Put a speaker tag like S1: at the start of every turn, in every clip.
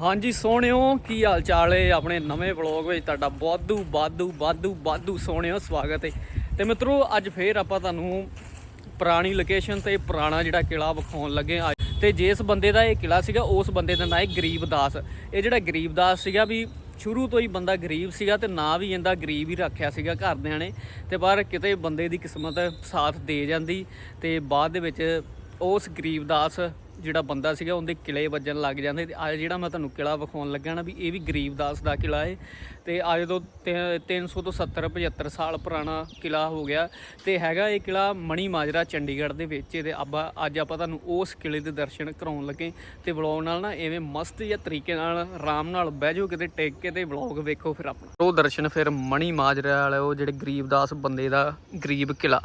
S1: ਹਾਂਜੀ, ਸੋਹਣਿਓ, ਕੀ ਹਾਲ ਚਾਲ ਏ? ਆਪਣੇ ਨਵੇਂ ਵਲੌਗ ਵਿੱਚ ਤੁਹਾਡਾ ਵਾਧੂ ਵਾਧੂ ਵਾਧੂ ਵਾਧੂ ਸੋਹਣਿਓ ਸਵਾਗਤ ਏ। ਤੇ ਮਿੱਤਰੋ, ਅੱਜ ਫੇਰ ਆਪਾਂ ਤੁਹਾਨੂੰ ਪੁਰਾਣੀ ਲੋਕੇਸ਼ਨ ਤੇ ਪੁਰਾਣਾ ਜਿਹੜਾ ਕਿਲਾ ਵਿਖਾਉਣ ਲੱਗੇ ਆ। ਤੇ ਜਿਸ ਬੰਦੇ ਦਾ ਇਹ ਕਿਲਾ ਸੀਗਾ, ਉਸ ਬੰਦੇ ਦਾ ਨਾਂ ਹੈ ਗਰੀਬਦਾਸ ਇਹ ਜਿਹੜਾ ਗਰੀਬਦਾਸ ਸੀਗਾ ਵੀ ਸ਼ੁਰੂ ਤੋਂ ਹੀ ਬੰਦਾ ਗਰੀਬ ਸੀਗਾ ਤੇ ਨਾ ਵੀ ਇਹਦਾ ਗਰੀਬ ਹੀ ਰੱਖਿਆ ਸੀਗਾ ਘਰਦਿਆਂ ਨੇ। ਤੇ ਪਰ ਕਿਤੇ ਬੰਦੇ ਦੀ ਕਿਸਮਤ ਸਾਥ ਦੇ ਜਾਂਦੀ ਤੇ ਬਾਅਦ ਦੇ ਵਿੱਚ ਉਸ ਗਰੀਬਦਾਸ ਜਿਹੜਾ ਬੰਦਾ ਸੀਗਾ, ਉਹਦੇ ਕਿਲੇ ਵੱਜਣ ਲੱਗ ਜਾਂਦੇ ਤੇ ਅੱਜ ਜਿਹੜਾ ਮੈਂ ਤੁਹਾਨੂੰ ਕਿਲਾ ਵਿਖਾਉਣ ਲੱਗਾ ਨਾ ਵੀ ਇਹ ਵੀ ਗਰੀਬਦਾਸ ਦਾ ਕਿਲਾ ਹੈ ਤੇ ਅੱਜ ਤੋਂ ਤੇ- 300 ਤੋਂ 70 75 ਸਾਲ ਪੁਰਾਣਾ ਕਿਲਾ ਹੋ ਗਿਆ ਤੇ ਹੈਗਾ ਇਹ ਕਿਲਾ ਮਣੀ ਮਾਜਰਾ, ਚੰਡੀਗੜ੍ਹ ਦੇ ਵਿੱਚ ਤੇ ਅੱਬਾ, ਅੱਜ ਆਪਾਂ ਤੁਹਾਨੂੰ ਉਸ ਕਿਲੇ ਦੇ ਦਰਸ਼ਨ ਕਰਾਉਣ ਲੱਗੇ ਤੇ ਵਲੌਗ ਨਾਲ ਨਾ ਐਵੇਂ ਮਸਤ ਜਿਹਾ ਤਰੀਕੇ ਨਾਲ, ਆਰਾਮ ਨਾਲ ਬਹਿ ਜਾਓ ਕਿਤੇ, ਟੇਕ ਕੇ ਤੇ ਵਲੌਗ ਵੇਖੋ ਫਿਰ ਆਪਣਾ। ਉਹ ਦਰਸ਼ਨ ਫਿਰ ਮਣੀ ਮਾਜਰਾ ਵਾਲੇ, ਉਹ ਜਿਹੜੇ ਗਰੀਬਦਾਸ ਬੰਦੇ ਦਾ ਗਰੀਬ ਕਿਲਾ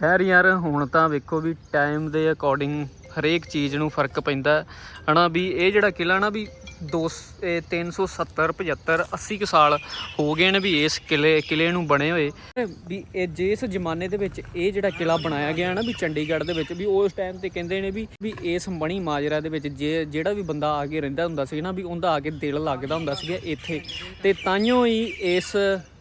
S1: ਖੈਰ ਯਾਰ, ਹੁਣ ਤਾਂ ਵੇਖੋ ਵੀ ਟਾਈਮ ਦੇ ਅਕੋਰਡਿੰਗ ਹਰੇਕ ਚੀਜ਼ ਨੂੰ ਫ਼ਰਕ ਪੈਂਦਾ ਹੈ। ਹਨਾ ਵੀ ਇਹ ਜਿਹੜਾ ਕਿਲਾ ਨਾ ਵੀ 2 370 75 80 ਕੁ ਸਾਲ ਹੋ ਗਏ ਨੇ ਵੀ ਇਸ ਕਿਲੇ ਕਿਲੇ ਨੂੰ ਬਣੇ ਹੋਏ ਵੀ ਇਹ ਜਿਸ ਜ਼ਮਾਨੇ ਦੇ ਵਿੱਚ ਇਹ ਜਿਹੜਾ ਕਿਲਾ ਬਣਾਇਆ ਗਿਆ ਨਾ ਵੀ ਚੰਡੀਗੜ੍ਹ ਦੇ ਵਿੱਚ, ਵੀ ਉਸ ਟਾਈਮ ਤੇ ਕਹਿੰਦੇ ਨੇ ਵੀ ਵੀ ਇਸ ਮਣੀ ਮਾਜਰਾ ਦੇ ਵਿੱਚ ਜੇ, ਜਿਹੜਾ ਵੀ ਬੰਦਾ ਆ ਕੇ ਰਹਿੰਦਾ ਹੁੰਦਾ ਸੀ ਨਾ, ਵੀ ਉਹਦਾ ਆ ਕੇ ਦਿਲ ਲੱਗਦਾ ਹੁੰਦਾ ਸੀਗਾ ਇੱਥੇ ਤੇ ਤਾਂਿਓ ਹੀ ਇਸ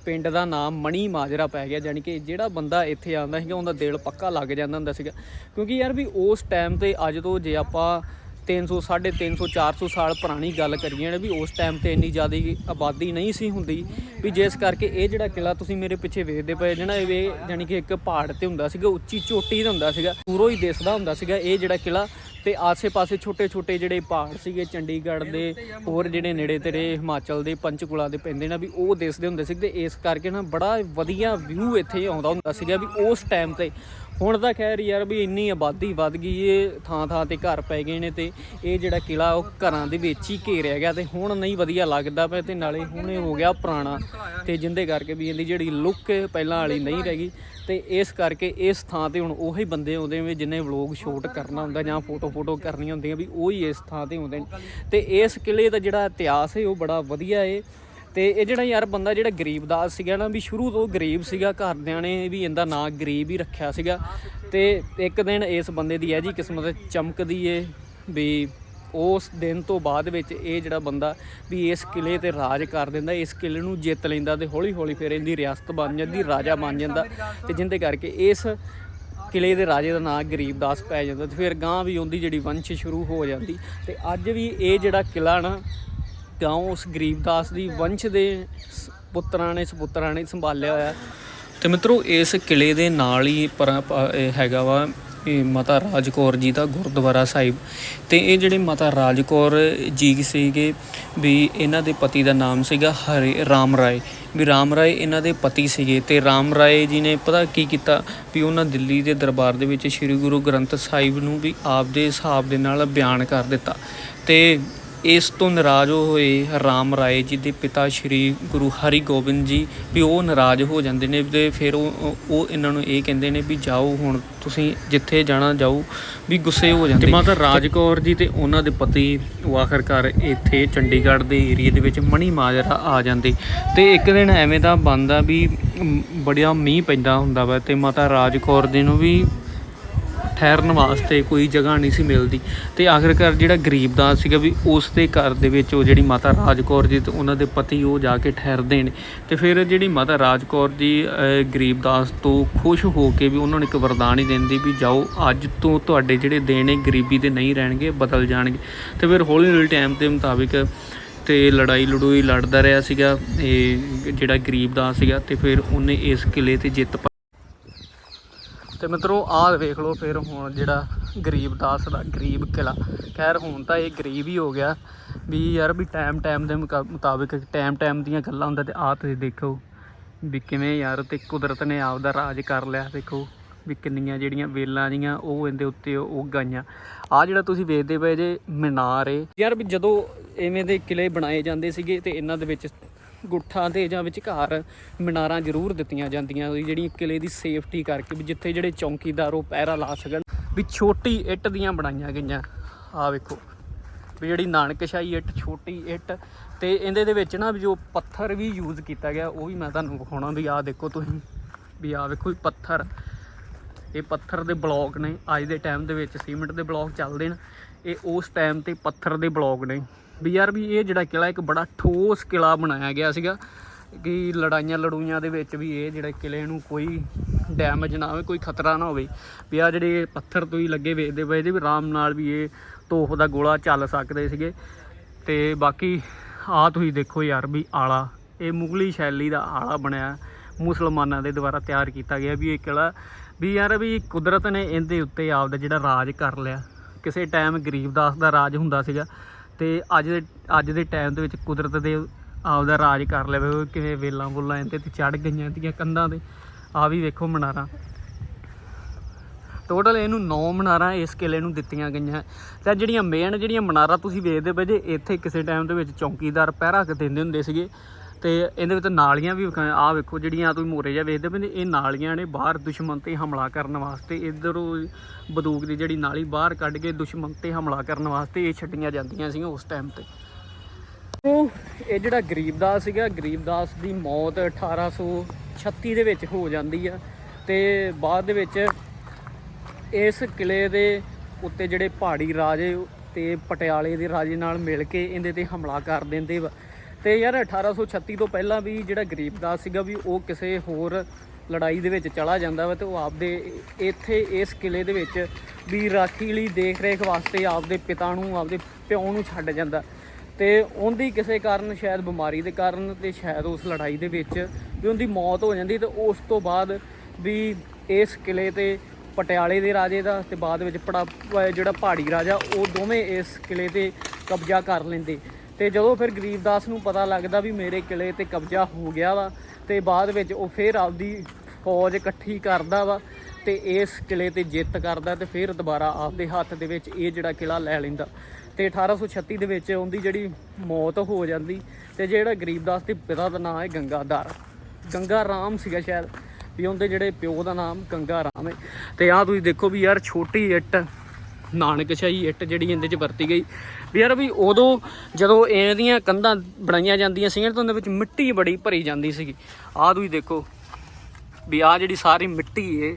S1: ਪਿੰਡ ਦਾ ਨਾਮ ਮਣੀ ਮਾਜਰਾ ਪੈ ਗਿਆ ਯਾਨੀ ਕਿ ਜਿਹੜਾ ਬੰਦਾ ਇੱਥੇ ਆਉਂਦਾ ਸੀਗਾ, ਉਹਦਾ ਦਿਲ ਪੱਕਾ ਲੱਗ ਜਾਂਦਾ ਹੁੰਦਾ ਸੀਗਾ। ਕਿਉਂਕਿ ਯਾਰ ਵੀ ਉਸ ਟਾਈਮ ਤੇ ਅੱਜ ਤੋਂ ਜੇ ਆਪਾਂ 300 350 400 ਸਾਲ ਪੁਰਾਣੀ ਗੱਲ ਕਰੀਏ ਨਾ, ਵੀ ਉਸ ਟਾਈਮ ਤੇ ਇੰਨੀ ਜ਼ਿਆਦਾ ਆਬਾਦੀ ਨਹੀਂ ਸੀ ਹੁੰਦੀ। ਵੀ ਜਿਸ ਕਰਕੇ ਇਹ ਜਿਹੜਾ ਕਿਲਾ ਤੁਸੀਂ ਮੇਰੇ ਪਿੱਛੇ ਵੇਖਦੇ ਪਏ ਜਿਹੜਾ ਇਹ ਯਾਨੀ ਕਿ ਇੱਕ ਪਹਾੜ ਤੇ ਹੁੰਦਾ ਸੀਗਾ, ਉੱਚੀ ਚੋਟੀ ਤੇ ਹੁੰਦਾ ਸੀਗਾ, ਪੂਰੋ ਹੀ ਦਿਸਦਾ ਹੁੰਦਾ ਸੀਗਾ, ਇਹ ਜਿਹੜਾ ਕਿਲਾ ਤੇ ਆਸੇ-ਪਾਸੇ ਛੋਟੇ-ਛੋਟੇ ਜਿਹੜੇ ਪਹਾੜ ਸੀਗੇ, ਚੰਡੀਗੜ੍ਹ ਦੇ, ਹੋਰ ਜਿਹੜੇ ਨੇੜੇ ਤੇੜੇ ਹਿਮਾਚਲ ਦੇ, ਪੰਚਕੁਲਾ ਦੇ ਪੈਂਦੇ ਨੇ, ਵੀ ਉਹ ਦਿਸਦੇ ਹੁੰਦੇ ਸੀ ਤੇ ਇਸ ਕਰਕੇ ਨਾ ਬੜਾ ਵਧੀਆ ਵਿਊ ਇੱਥੇ ਆਉਂਦਾ ਹੁੰਦਾ ਸੀਗਾ ਵੀ ਉਸ ਟਾਈਮ ਤੇ। ਹੁਣ ਤਾਂ ਖੈਰ ਯਾਰ ਵੀ ਇੰਨੀ ਆਬਾਦੀ ਵੱਧ ਗਈ ਏ ਥਾਂ ਥਾਂ ਤੇ ਘਰ ਪੈ ਗਏ ਨੇ ਤੇ ਇਹ ਜਿਹੜਾ ਕਿਲਾ ਉਹ ਘਰਾਂ ਦੇ ਵਿੱਚ ਹੀ ਘੇਰਿਆ ਗਿਆ ਤੇ ਹੁਣ ਨਹੀਂ ਵਧੀਆ ਲੱਗਦਾ ਪਿਆ ਤੇ ਨਾਲੇ ਹੁਣ ਇਹ ਹੋ ਗਿਆ ਪੁਰਾਣਾ ਤੇ ਜਿੰਦੇ ਕਰਕੇ ਵੀ ਇਹਦੀ ਜਿਹੜੀ ਲੁੱਕ ਪਹਿਲਾਂ ਵਾਲੀ ਨਹੀਂ ਰਹਿ ਗਈ। ਤੇ ਇਸ ਕਰਕੇ ਇਸ ਥਾਂ ਤੇ ਹੁਣ ਉਹੀ ਬੰਦੇ ਆਉਂਦੇ ਨੇ ਜਿੰਨੇ ਵਲੋਗ ਸ਼ੂਟ ਕਰਨਾ ਹੁੰਦਾ ਜਾਂ ਫੋਟੋ ਫੋਟੋ ਕਰਨੀਆਂ ਹੁੰਦੀਆਂ ਵੀ ਉਹੀ ਇਸ ਥਾਂ ਤੇ ਆਉਂਦੇ ਨੇ। ਤੇ ਇਸ ਕਿਲੇ ਦਾ ਜਿਹੜਾ ਇਤਿਹਾਸ ਹੈ ਉਹ ਬੜਾ ਵਧੀਆ ਏ। ਤੇ ਇਹ ਜਿਹੜਾ ਯਾਰ ਬੰਦਾ ਜਿਹੜਾ ਗਰੀਬਦਾਸ ਸੀਗਾ ਨਾ ਵੀ ਸ਼ੁਰੂ ਤੋਂ ਗਰੀਬ ਸੀਗਾ, ਘਰਦਿਆਂ ਨੇ ਵੀ ਇਹਦਾ ਨਾਂ ਗਰੀਬ ਹੀ ਰੱਖਿਆ ਸੀਗਾ। ਤੇ ਇੱਕ ਦਿਨ ਇਸ ਬੰਦੇ ਦੀ ਇਹ ਜੀ ਕਿਸਮਤ ਚਮਕਦੀ ਏ ਵੀ ਉਸ ਦਿਨ ਤੋਂ ਬਾਅਦ ਵਿੱਚ ਇਹ ਜਿਹੜਾ ਬੰਦਾ ਵੀ ਇਸ ਕਿਲੇ ਤੇ ਰਾਜ ਕਰ ਦਿੰਦਾ, ਇਸ ਕਿਲੇ ਨੂੰ ਜਿੱਤ ਲੈਂਦਾ ਤੇ ਹੌਲੀ ਹੌਲੀ ਫਿਰ ਇਹਦੀ ਰਿਆਸਤ ਬਣ ਜਾਂਦੀ, ਰਾਜਾ ਬਣ ਜਾਂਦਾ ਤੇ ਜਿੰਦੇ ਕਰਕੇ ਇਸ ਕਿਲੇ ਦੇ ਰਾਜੇ ਦਾ ਨਾਂ ਗਰੀਬਦਾਸ ਪੈ ਜਾਂਦਾ ਤੇ ਫਿਰ ਗਾਂ ਵੀ ਉਹਦੀ ਜਿਹੜੀ ਵੰਸ਼ ਸ਼ੁਰੂ ਹੋ ਜਾਂਦੀ ਤੇ ਅੱਜ ਵੀ ਇਹ ਜਿਹੜਾ ਕਿਲਾ ਨਾ ਗਾਉਂ ਉਸ ਗਰੀਬਦਾਸ ਦੀ ਵੰਸ਼ ਦੇ ਸ- ਪੁੱਤਰਾਂ ਨੇ, ਸਪੁੱਤਰਾਂ ਨੇ ਸੰਭਾਲਿਆ ਹੋਇਆ ਤੇ ਮਿੱਤਰੋ ਇਸ ਕਿਲੇ ਦੇ ਨਾਲ ਹੀ ਪਰਾਂ ਇਹ ਹੈਗਾ ਵਾ ਇਹ ਮਾਤਾ ਰਾਜਕੌਰ ਜੀ ਦਾ ਗੁਰਦੁਆਰਾ ਸਾਹਿਬ। ਤੇ ਇਹ ਜਿਹੜੇ ਮਾਤਾ ਰਾਜਕੌਰ ਜੀ ਸੀਗੇ ਵੀ ਇਹਨਾਂ ਦੇ ਪਤੀ ਦਾ ਨਾਮ ਸੀਗਾ ਹਰੇ ਰਾਮ ਰਾਏ। ਵੀ ਰਾਮ ਰਾਏ ਇਹਨਾਂ ਦੇ ਪਤੀ ਸੀਗੇ ਤੇ ਰਾਮ ਰਾਏ ਜੀ ਨੇ ਪਤਾ ਕੀ ਕੀਤਾ ਵੀ ਉਹਨਾਂ ਦਿੱਲੀ ਦੇ ਦਰਬਾਰ ਦੇ ਵਿੱਚ ਸ੍ਰੀ ਗੁਰੂ ਗ੍ਰੰਥ ਸਾਹਿਬ ਨੂੰ ਵੀ ਆਪ ਦੇ ਹਿਸਾਬ ਦੇ ਨਾਲ ਬਿਆਨ ਕਰ ਦਿੱਤਾ। ਤੇ ਇਸ ਤੋਂ ਨਾਰਾਜ਼ ਹੋਏ ਰਾਮ ਰਾਏ ਜੀ ਦੇ ਪਿਤਾ ਸ਼੍ਰੀ ਗੁਰੂ ਹਰਿਗੋਬਿੰਦ ਜੀ ਵੀ ਉਹ ਨਾਰਾਜ਼ ਹੋ ਜਾਂਦੇ ਨੇ ਤੇ ਫਿਰ ਉਹ, ਉਹ- ਇਹਨਾਂ ਨੂੰ ਇਹ ਕਹਿੰਦੇ ਨੇ ਵੀ ਜਾਓ ਹੁਣ, ਤੁਸੀਂ ਜਿੱਥੇ ਜਾਣਾ ਜਾਓ, ਵੀ ਗੁੱਸੇ ਹੋ ਜਾਂਦੇ। ਮਾਤਾ ਰਾਜਕੌਰ ਜੀ ਤੇ ਉਹਨਾਂ ਦੇ ਪਤੀ ਉਹ ਆਖਰਕਾਰ ਇੱਥੇ ਚੰਡੀਗੜ੍ਹ ਦੇ ਏਰੀਆ ਦੇ ਵਿੱਚ ਮਣੀ ਮਾਜਰਾ ਆ ਜਾਂਦੇ। ਤੇ ਇੱਕ ਦਿਨ ਐਵੇਂ ਦਾ ਬੰਦਾ ਵੀ ਬੜਿਆ ਮੀਂਹ ਪੈਂਦਾ ਹੁੰਦਾ ਵਾ ਤੇ ਮਾਤਾ ਰਾਜਕੌਰ ਜੀ ਨੂੰ ਵੀ ਠਹਿਰਨ ਵਾਸਤੇ ਕੋਈ ਜਗ੍ਹਾ ਨਹੀਂ ਸੀ ਮਿਲਦੀ ਤੇ ਆਖਿਰਕਾਰ ਜਿਹੜਾ ਗਰੀਬਦਾਸ ਸੀਗਾ ਵੀ ਉਸ ਦੇ ਘਰ ਦੇ ਵਿੱਚ ਉਹ ਜਿਹੜੀ ਮਾਤਾ ਰਾਜਕੌਰ ਜੀ ਤੇ ਉਹਨਾਂ ਦੇ ਪਤੀ ਉਹ ਜਾ ਕੇ ਠਹਿਰਦੇ ਨੇ ਤੇ ਫਿਰ ਜਿਹੜੀ ਮਾਤਾ ਰਾਜਕੌਰ ਜੀ ਅਹ, ਗਰੀਬਦਾਸ ਤੋਂ ਖੁਸ਼ ਹੋ ਕੇ ਵੀ ਉਹਨਾਂ ਨੂੰ ਇੱਕ ਵਰਦਾਨ ਹੀ ਦਿੰਦੀ ਵੀ ਜਾਓ ਅੱਜ ਤੋਂ ਤੁਹਾਡੇ ਜਿਹੜੇ ਦਿਨ ਨੇ ਗਰੀਬੀ ਦੇ ਨਹੀਂ ਰਹਿਣਗੇ ਬਦਲ ਜਾਣਗੇ। ਤੇ ਫਿਰ ਹੌਲੀ ਹੌਲੀ ਟਾਈਮ ਦੇ ਮੁਤਾਬਿਕ ਤੇ ਲੜਾਈ ਲੜੂਈ ਲੜਦਾ ਰਿਹਾ ਸੀਗਾ ਇਹ ਜਿਹੜਾ ਗਰੀਬਦਾਸ ਸੀਗਾ ਤੇ ਫਿਰ ਉਹਨੇ ਇਸ ਕਿਲੇ ਤੇ ਜਿੱਤ ਪਾ ਤੇ ਮਿੱਤਰੋ, ਆਹ ਵੇਖ ਲਓ ਫਿਰ ਹੁਣ ਜਿਹੜਾ ਗਰੀਬ ਦਾਸ ਦਾ ਗਰੀਬ ਕਿਲਾ ਖੈਰ, ਹੁਣ ਤਾਂ ਇਹ ਗਰੀਬ ਹੀ ਹੋ ਗਿਆ ਵੀ ਯਾਰ ਵੀ ਟਾਈਮ ਟਾਈਮ ਦੇ ਮੁਕਾ- ਮੁਤਾਬਿਕ ਟਾਈਮ ਟਾਈਮ ਦੀਆਂ ਗੱਲਾਂ ਹੁੰਦਾ ਤੇ ਆਹ ਤੁਸੀਂ ਦੇਖੋ ਵੀ ਕਿਵੇਂ ਯਾਰ ਤੇ ਕੁਦਰਤ ਨੇ ਆਪਦਾ ਰਾਜ ਕਰ ਲਿਆ। ਦੇਖੋ ਵੀ ਕਿੰਨੀਆਂ ਜਿਹੜੀਆਂ ਵੇਲਾਂ ਜੀਆਂ, ਉਹ ਇਹਦੇ ਉੱਤੇ ਉਹ ਗਾਈਆਂ ਆ ਜਿਹੜਾ ਤੁਸੀਂ ਵੇਖਦੇ ਪਏ ਜੇ, ਮੀਨਾਰ ਏ। ਯਾਰ ਵੀ ਜਦੋਂ ਐਵੇਂ ਦੇ ਕਿਲੇ ਬਣਾਏ ਜਾਂਦੇ ਸੀਗੇ ਤੇ ਇਹਨਾਂ ਦੇ ਵਿੱਚ ਗੁੱਠਾਂ ਤੇ ਜਾਂ ਵਿਚਕਾਰ ਮੀਨਾਰਾਂ ਜ਼ਰੂਰ ਦਿੱਤੀਆਂ ਜਾਂਦੀਆਂ ਜਿਹੜੀਆਂ ਜਿਹੜੀ ਕਿਲੇ ਦੀ ਸੇਫਟੀ ਕਰਕੇ ਵੀ ਜਿੱਥੇ ਜਿਹੜੇ ਚੌਂਕੀਦਾਰ ਉਹ ਪਹਿਰਾ ਲਾ ਸਕਣ, ਵੀ ਛੋਟੀ ਇੱਟ ਦੀਆਂ ਬਣਾਈਆਂ ਗਈਆਂ। ਆ ਵੇਖੋ, ਵੀ ਜਿਹੜੀ ਨਾਨਕਸ਼ਾਹੀ ਇੱਟ, ਛੋਟੀ ਇੱਟ, ਤੇ ਇਹਦੇ ਦੇ ਵਿੱਚ ਨਾ ਵੀ ਜੋ ਪੱਥਰ ਵੀ ਯੂਜ਼ ਕੀਤਾ ਗਿਆ, ਉਹ ਵੀ ਮੈਂ ਤੁਹਾਨੂੰ ਵਿਖਾਉਣਾ, ਵੀ ਆਹ ਦੇਖੋ ਤੁਸੀਂ, ਵੀ ਆਹ ਵੇਖੋ ਵੀ ਪੱਥਰ। ਇਹ ਪੱਥਰ ਦੇ ਬਲੌਕ ਨੇ, ਅੱਜ ਦੇ ਟਾਈਮ ਦੇ ਵਿੱਚ ਸੀਮੈਂਟ ਦੇ ਬਲੌਕ ਚੱਲਦੇ ਨੇ, ਇਹ ਉਸ ਟਾਈਮ ਤੇ ਪੱਥਰ ਦੇ ਬਲੌਕ ਨੇ। ਵੀ ਯਾਰ ਵੀ ਇਹ ਜਿਹੜਾ ਕਿਲਾ ਇੱਕ ਬੜਾ ਠੋਸ ਕਿਲਾ ਬਣਾਇਆ ਗਿਆ ਸੀਗਾ ਕਿ ਲੜਾਈਆਂ ਲੜੂਈਆਂ ਦੇ ਵਿੱਚ ਵੀ ਇਹ ਜਿਹੜੇ ਕਿਲੇ ਨੂੰ ਕੋਈ ਡੈਮੇਜ ਨਾ ਹੋਵੇ, ਕੋਈ ਖਤਰਾ ਨਾ ਹੋਵੇ। ਵੀ ਆ ਜਿਹੜੇ ਪੱਥਰ ਤੋਂ ਹੀ ਲੱਗੇ ਵੇਖਦੇ ਪਏ ਇਹਦੇ ਵੀ ਆਰਾਮ ਨਾਲ ਵੀ ਇਹ ਤੋਪ ਦਾ ਗੋਲਾ ਚੱਲ ਸਕਦੇ ਸੀਗੇ। ਤੇ ਬਾਕੀ ਆ ਤੁਸੀਂ ਦੇਖੋ ਯਾਰ ਵੀ ਆਲਾ, ਇਹ ਮੁਗਲੀ ਸ਼ੈਲੀ ਦਾ ਆਲਾ ਬਣਿਆ। ਮੁਸਲਮਾਨਾਂ ਦੇ ਦੁਆਰਾ ਤਿਆਰ ਕੀਤਾ ਗਿਆ ਵੀ ਇਹ ਕਿਲਾ ਵੀ ਯਾਰ ਵੀ ਕੁਦਰਤ ਨੇ ਇਹਦੇ ਉੱਤੇ ਆਪਦਾ ਜਿਹੜਾ ਰਾਜ ਕਰ ਲਿਆ। ਕਿਸੇ ਟਾਈਮ ਗਰੀਬਦਾਸ ਦਾ ਰਾਜ ਹੁੰਦਾ ਸੀਗਾ। ਤੇ ਅੱਜ ਦੇ ਅੱਜ ਦੇ ਟਾਈਮ ਦੇ ਵਿੱਚ ਕੁਦਰਤ ਦੇ ਆਪਦਾ ਰਾਜ ਕਰ ਲਵੇ ਵੇ ਕਿਵੇਂ ਵੇਲਾਂ ਬੁੱਲਾਂ ਇਹਦੇ ਤੇ ਚੜ ਗਈਆਂ ਤੀਆਂ ਕੰਧਾਂ ਤੇ। ਆ ਵੀ ਵੇਖੋ ਮਨਾਰਾਂ। ਟੋਟਲ ਇਹਨੂੰ 9 ਮਨਾਰਾਂ ਇਸ ਕਿਲੇ ਨੂੰ ਦਿੱਤੀਆਂ ਗਈਆਂ। ਤੇ ਜਿਹੜੀਆਂ ਮੇਨ ਜਿਹੜੀਆਂ ਮਨਾਰਾਂ ਤੁਸੀਂ ਵੇਖਦੇ ਪਏ ਜੇ, ਇੱਥੇ ਕਿਸੇ ਟਾਈਮ ਦੇ ਵਿੱਚ ਚੌਕੀਦਾਰ ਪਹਿਰਾ ਕੇ ਦਿੰਦੇ ਹੁੰਦੇ ਸੀਗੇ। ਤੇ ਇਹਦੇ ਵਿੱਚ ਨਾਲੀਆਂ ਵੀ ਆ ਵੇਖੋ ਜਿਹੜੀਆਂ ਤੁਸੀਂ ਮੋਰੇ ਜਿਹਾ ਵੇਖਦੇ ਪਏ ਇਹ ਨਾਲੀਆਂ ਨੇ ਬਾਹਰ ਦੁਸ਼ਮਣ ਤੇ ਹਮਲਾ ਕਰਨ ਵਾਸਤੇ, ਇਧਰੋਂ ਬੰਦੂਕ ਦੀ ਜਿਹੜੀ ਨਾਲੀ ਬਾਹਰ ਕੱਢ ਕੇ ਦੁਸ਼ਮਣ ਤੇ ਹਮਲਾ ਕਰਨ ਵਾਸਤੇ ਇਹ ਛੱਡੀਆਂ ਜਾਂਦੀਆਂ ਸੀਗੀਆਂ ਉਸ ਟਾਈਮ ਤੇ। ਇਹ ਜਿਹੜਾ ਗਰੀਬਦਾਸ ਸੀਗਾ ਗਰੀਬਦਾਸ ਦੀ ਮੌਤ 1836 ਦੇ ਵਿੱਚ ਹੋ ਜਾਂਦੀ ਆ ਤੇ ਬਾਅਦ ਦੇ ਵਿੱਚ ਇਸ ਕਿਲੇ ਦੇ ਉੱਤੇ ਜਿਹੜੇ ਪਹਾੜੀ ਰਾਜੇ ਤੇ ਪਟਿਆਲੇ ਦੇ ਰਾਜੇ ਨਾਲ ਮਿਲ ਕੇ ਇਹਦੇ ਤੇ ਹਮਲਾ ਕਰ ਦਿੰਦੇ ਵਾ। ਤੇ ਯਾਰ 1836 ਤੋਂ ਪਹਿਲਾਂ ਵੀ ਜਿਹੜਾ ਗਰੀਬਦਾਸ ਸੀਗਾ ਵੀ ਉਹ ਕਿਸੇ ਹੋਰ ਲੜਾਈ ਦੇ ਵਿੱਚ ਚਲਾ ਜਾਂਦਾ ਵਾ ਤੇ ਉਹ ਆਪਦੇ ਇੱਥੇ ਇਸ ਕਿਲੇ ਦੇ ਵਿੱਚ ਵੀ ਰਾਖੀ ਲਈ ਦੇਖ ਰੇਖ ਵਾਸਤੇ ਆਪਦੇ ਪਿਤਾ ਨੂੰ, ਆਪਦੇ ਪਿਓ ਨੂੰ ਛੱਡ ਜਾਂਦਾ। ਤੇ ਉਹਦੀ ਕਿਸੇ ਕਾਰਨ ਸ਼ਾਇਦ ਬਿਮਾਰੀ ਦੇ ਕਾਰਨ ਤੇ ਸ਼ਾਇਦ ਉਸ ਲੜਾਈ ਦੇ ਵਿੱਚ ਵੀ ਉਹਦੀ ਮੌਤ ਹੋ ਜਾਂਦੀ ਤੇ ਉਸ ਤੋਂ ਬਾਅਦ ਵੀ ਇਸ ਕਿਲੇ ਤੇ ਪਟਿਆਲੇ ਦੇ ਰਾਜੇ ਦਾ ਤੇ ਬਾਅਦ ਵਿੱਚ ਪੜਾ, ਜਿਹੜਾ ਪਹਾੜੀ ਰਾਜਾ, ਉਹ ਦੋਵੇਂ ਇਸ ਕਿਲੇ ਤੇ ਕਬਜ਼ਾ ਕਰ ਲੈਂਦੇ। ਤੇ ਜਦੋਂ ਫਿਰ ਗਰੀਬਦਾਸ ਨੂੰ ਪਤਾ ਲੱਗਦਾ ਵੀ ਮੇਰੇ ਕਿਲੇ ਤੇ ਕਬਜ਼ਾ ਹੋ ਗਿਆ ਵਾ, ਤੇ ਬਾਅਦ ਵਿੱਚ ਉਹ ਫਿਰ ਆਪਦੀ ਫੌਜ ਇਕੱਠੀ ਕਰਦਾ ਵਾ ਤੇ ਇਸ ਕਿਲੇ ਤੇ ਜਿੱਤ ਕਰਦਾ ਤੇ ਫਿਰ ਦੁਬਾਰਾ ਆਪਦੇ ਹੱਥ ਦੇ ਵਿੱਚ ਇਹ ਜਿਹੜਾ ਕਿਲਾ ਲੈ ਲੈਂਦਾ। ਤੇ 1836 ਦੇ ਵਿੱਚ ਉਹਦੀ ਜਿਹੜੀ ਮੌਤ ਹੋ ਜਾਂਦੀ ਤੇ ਜਿਹੜਾ ਗਰੀਬਦਾਸ ਦੇ ਪਿਤਾ ਦਾ ਨਾਮ ਹੈ ਗੰਗਾਧਰ। ਗੰਗਾ ਰਾਮ ਸੀਗਾ ਸ਼ਾਇਦ, ਵੀ ਉਹਦੇ ਜਿਹੜੇ ਪਿਓ ਦਾ ਨਾਮ ਗੰਗਾ ਰਾਮ ਹੈ। ਤੇ ਆਹ ਤੁਸੀਂ ਦੇਖੋ ਵੀ ਯਾਰ ਛੋਟੀ ਇੱਟ ਨਾਨਕਸ਼ਾਹੀ ਇੱਟ ਜਿਹੜੀ ਇਹਦੇ 'ਚ ਵਰਤੀ ਗਈ। ਵੀ ਯਾਰ ਵੀ ਉਦੋਂ ਜਦੋਂ ਇਹਦੀਆਂ ਕੰਧਾਂ ਬਣਾਈਆਂ ਜਾਂਦੀਆਂ ਸੀਗੀਆਂ ਤਾਂ ਉਹਦੇ ਵਿੱਚ ਮਿੱਟੀ ਬੜੀ ਭਰੀ ਜਾਂਦੀ ਸੀਗੀ। ਆਹ ਤੁਸੀਂ ਦੇਖੋ ਵੀ ਆਹ ਜਿਹੜੀ ਸਾਰੀ ਮਿੱਟੀ ਏ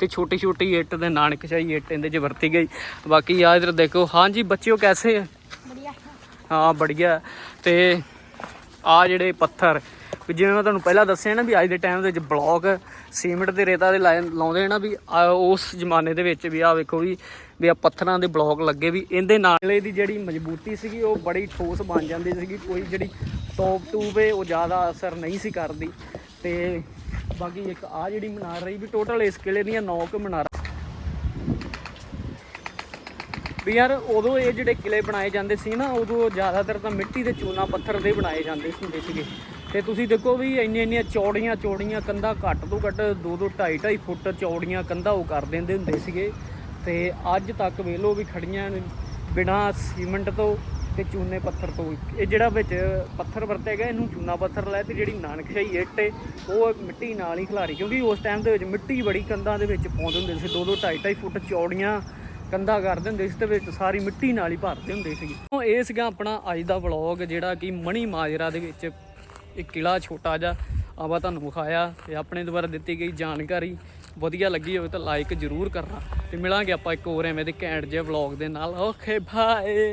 S1: ਤੇ ਛੋਟੀ ਛੋਟੀ ਇੱਟ ਦੇ ਨਾਨਕਸ਼ਾਹੀ ਇੱਟ ਇਹਦੇ 'ਚ ਵਰਤੀ ਗਈ। ਬਾਕੀ ਆ ਇਧਰ ਦੇਖੋ ਹਾਂਜੀ ਬੱਚਿਓ ਕੈਸੇ ਹੈ ਹਾਂ ਬੜੀਆ। ਤੇ ਆ ਜਿਹੜੇ ਪੱਥਰ ਵੀ ਜਿਵੇਂ ਮੈਂ ਤੁਹਾਨੂੰ ਪਹਿਲਾਂ ਦੱਸਿਆ ਨਾ ਵੀ ਅੱਜ ਦੇ ਟਾਈਮ ਦੇ ਵਿੱਚ ਬਲੌਕ ਸੀਮਿੰਟ ਦੇ ਰੇਤਾ ਦੇ ਲਾਏ- ਲਾਉਂਦੇ ਨਾ ਵੀ ਉਸ ਜ਼ਮਾਨੇ ਦੇ ਵਿੱਚ ਵੀ ਆ ਵੇਖੋ ਵੀ ਵੀ ਆ ਪੱਥਰਾਂ ਦੇ ਬਲੌਕ ਲੱਗੇ ਵੀ ਇਹਦੇ ਨਾਲ ਦੀ ਜਿਹੜੀ ਮਜ਼ਬੂਤੀ ਸੀਗੀ ਉਹ ਬੜੀ ਠੋਸ ਬਣ ਜਾਂਦੀ ਸੀਗੀ, ਕੋਈ ਜਿਹੜੀ ਟੋਪ ਟੂਬ ਏ, ਉਹ ਜ਼ਿਆਦਾ ਅਸਰ ਨਹੀਂ ਸੀ ਕਰਦੀ। ਤੇ ਬਾਕੀ ਇੱਕ ਆ ਜਿਹੜੀ ਮਨਾਰ ਰਹੀ ਵੀ ਟੋਟਲ ਇਸ ਕਿਲੇ ਦੀਆਂ 9 ਕੁ ਮਨਾਰਾਂ। ਵੀ ਯਾਰ ਉਦੋਂ ਇਹ ਜਿਹੜੇ ਕਿਲੇ ਬਣਾਏ ਜਾਂਦੇ ਸੀ ਨਾ, ਉਦੋਂ ਜ਼ਿਆਦਾਤਰ ਤਾਂ ਮਿੱਟੀ ਦੇ ਚੂਨਾ ਪੱਥਰ ਦੇ ਬਣਾਏ ਜਾਂਦੇ ਹੁੰਦੇ ਸੀਗੇ। ਤੇ ਤੁਸੀਂ ਦੇਖੋ ਵੀ ਇੰਨੀਆਂ ਇੰਨੀਆਂ ਚੌੜੀਆਂ ਚੌੜੀਆਂ ਕੰਧਾਂ ਘੱਟ ਤੋਂ ਘੱਟ 2 2 2.5 2.5 ਫੁੱਟ ਚੌੜੀਆਂ ਕੰਧਾਂ ਉਹ ਕਰ ਦਿੰਦੇ ਹੁੰਦੇ ਸੀਗੇ। ਤੇ ਅੱਜ ਤੱਕ ਵੇਲੋ ਵੀ ਖੜੀਆਂ ਨੇ ਬਿਨਾ ਸੀਮੈਂਟ ਤੋਂ ਤੇ ਚੂਨੇ ਪੱਥਰ ਤੋਂ। ਇਹ ਜਿਹੜਾ ਵਿੱਚ ਪੱਥਰ ਵਰਤਿਆ ਗਿਆ, ਇਹਨੂੰ ਚੂਨਾ ਪੱਥਰ ਲੈ ਤੇ ਜਿਹੜੀ ਨਾਨਕਸ਼ਾਹੀ ਇੱਟ ਏ, ਉਹ ਮਿੱਟੀ ਨਾਲ ਹੀ ਖਿਲਾਰੀ। ਕਿਉਂਕਿ ਉਸ ਟਾਈਮ ਦੇ ਵਿੱਚ ਮਿੱਟੀ ਬੜੀ ਕੰਧਾਂ ਦੇ ਵਿੱਚ ਪਾਉਂਦੇ ਹੁੰਦੇ ਸੀ 2 2 2.5 2.5 ਫੁੱਟ ਚੌੜੀਆਂ ਕੰਧਾ ਕਰਦੇ ਹੁੰਦੇ ਸੀ ਤੇ ਵਿੱਚ ਸਾਰੀ ਮਿੱਟੀ ਨਾਲ ਹੀ ਭਰਦੇ ਹੁੰਦੇ ਸੀ ਇਹ ਸੀਗਾ ਆਪਣਾ ਅੱਜ ਦਾ ਵਲੌਗ ਜਿਹੜਾ ਕਿ ਮਣੀ ਮਾਜਰਾ ਦੇ ਵਿੱਚ ਇਹ ਕਿਲਾ ਛੋਟਾ ਜਿਹਾ ਆਵਾ ਤੁਹਾਨੂੰ ਵਿਖਾਇਆ ਤੇ ਆਪਣੇ ਦੁਆਰਾ ਦਿੱਤੀ ਗਈ ਜਾਣਕਾਰੀ ਵਧੀਆ ਲੱਗੀ ਹੋਵੇ ਤਾਂ ਲਾਈਕ ਜ਼ਰੂਰ ਕਰਨਾ ਤੇ ਮਿਲਾਂਗੇ ਆਪਾਂ ਇੱਕ ਹੋਰ ਐਵੇਂ ਦੇ ਘੈਂਟ ਜਿਹੇ ਵਲੌਗ ਦੇ ਨਾਲ। Okay bye